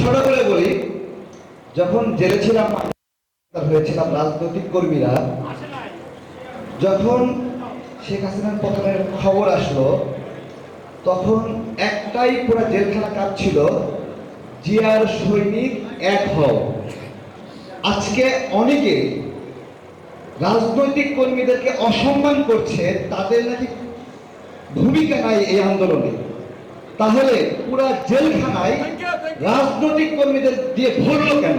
ছোট করে বলি, যখন জেলে ছিলাম, হয়েছিলাম রাজনৈতিক কর্মীরা, যখন শেখ হাসিনার পতনের খবর আসলো, তখন একটাই পুরো জেলখানা কাঁপছিল জিয়ার সৈনিক এক হও। আজকে অনেকে রাজনৈতিক কর্মীদেরকে অসম্মান করছে, তাদের নাকি ভূমিকা নাই এই আন্দোলনে। তাহলে পুরা জেলখানায় রাজনৈতিক কর্মীদের দিয়ে ভরলো কেন?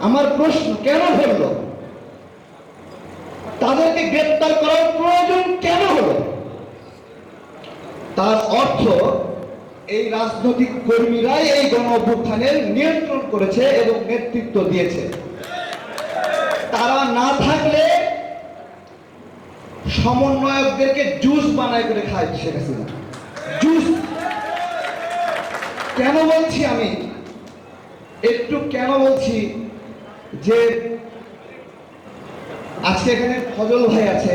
আমার প্রশ্ন কেন ভরলো? তাদেরকে গ্রেপ্তার করার প্রয়োজন কেন হলো? তার অর্থ এই রাজনৈতিক কর্মীরাই এই গণ অভ্যুত্থানের নিয়ন্ত্রণ করেছে এবং নেতৃত্ব দিয়েছে। তারা না থাকলে সমন্বয়কদেরকে জুস বানায় করে খায় শেখ হাসিনা। জুস কেন বলছি আমি? একটু কেন বলছি যে আজকে এখানে ফজল ভাই আছে।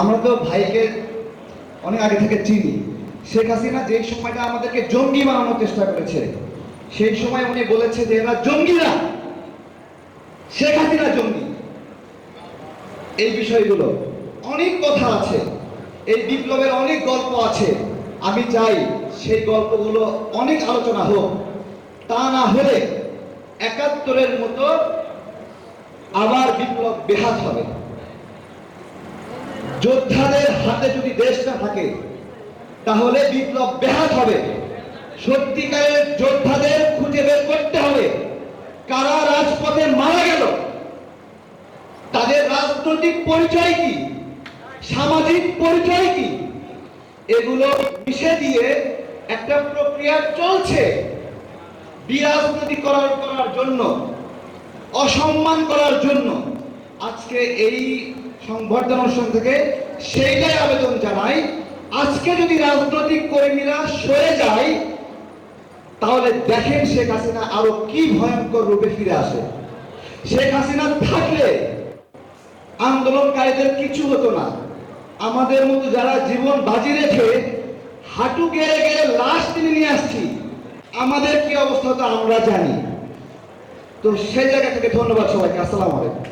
আমরা তো ভাইকে অনেক আগে থেকে চিনি। শেখ হাসিনা যে সময়টা আমাদেরকে জঙ্গি বানানোর চেষ্টা করেছে, সেই সময় উনি বলেছে যে এরা জঙ্গিরা। শেখ হাসিনা জঙ্গি। এই বিষয়গুলো অনেক কথা আছে। এই বিপ্লবের অনেক গল্প আছে। আমি চাই সেই গল্পগুলো অনেক আলোচনা হোক। তা না হলে একাত্তরের মতো আবার বিপ্লব বেহাত হবে। যোদ্ধাদের হাতে যদি দেশ না থাকে, তাহলে বিপ্লব বেহাত হবে। সত্যিকারের যোদ্ধাদের খুঁজে বের করতে হবে। কারা রাজপথে মারা গেল? তাদের রাজনৈতিক পরিচয় কি? সামাজিক পরিচয় কি? এগুলো মিশে দিয়ে একটা প্রক্রিয়া চলছে বিরাজনীতি করার করার জন্য, অসম্মান করার জন্য। আজকে এই সংবর্ধনা থেকে সেইটাই আবেদন জানাই। আজকে যদি রাজনৈতিক কর্মীরা সরে যায়, তাহলে দেখেন শেখ হাসিনা আরও কি ভয়ঙ্কর রূপে ফিরে আসে। শেখ হাসিনা থাকলে আন্দোলনকারীদের কিছু হতো না। আমাদের মতো যারা জীবন বাজি রেখে হাঁটু গেড়ে গেড়ে লাশ তিনি নিয়ে আসছি, আমাদের কি অবস্থা তো আমরা জানি তো সেই জায়গা থেকে ধন্যবাদ সবাইকে আসসালামু আলাইকুম.